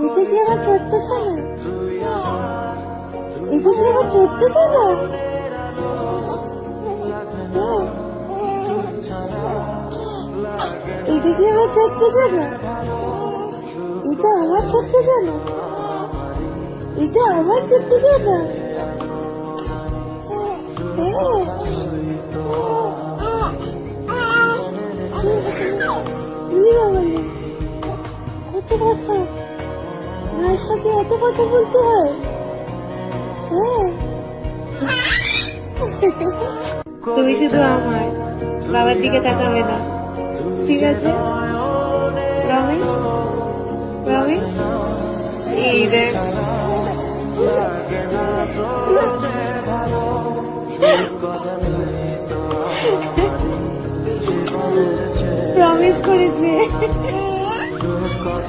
এটা কি আমার ছোট্ট সোনা এটা কি ছোট্ট সোনা হ্যাঁ। এটা কি আমার ছোট্ট সোনা এটা আমার ছোট্ট সোনা এটা আমার ছোট্ট সোনা কত কথা মায়ের সাথে এত কথা বলতে হয়? হ্যাঁ। তুমি শুধু আমার বাবার দিকে তাকাবে না। ঠিক আছে? রমেশ রমেশ এই দেখ। প্রমিস করেছে।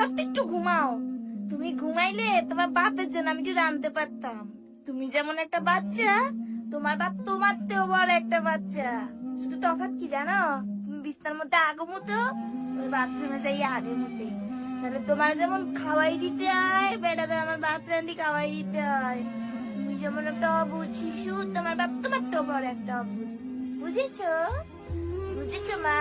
এবার তো একটু ঘুমাও। তুমি ঘুমাইলে তোমার বাপের জন্য আমি একটু রাঁধতে পারতাম। তুমি যেমন একটা বাচ্চা, তোমার বাপ তোমার তেও বড় একটা বাচ্চা। শুধু তফাৎ কি জানো? বিস্তার মধ্যে আগে মতো ওই বাথরুমে যাই আগে মতে তাহলে তোমার যেমন খাওয়াই দিতে হয় বেটারে আমার বাচ্চা রান্ধি খাওয়াই দিতে হয়। তুমি যেমন একটা অবুঝ শিশু, তোমার বাপ তোমার তো বড় একটা অবুঝ বুঝেছ? বুঝেছ, মা?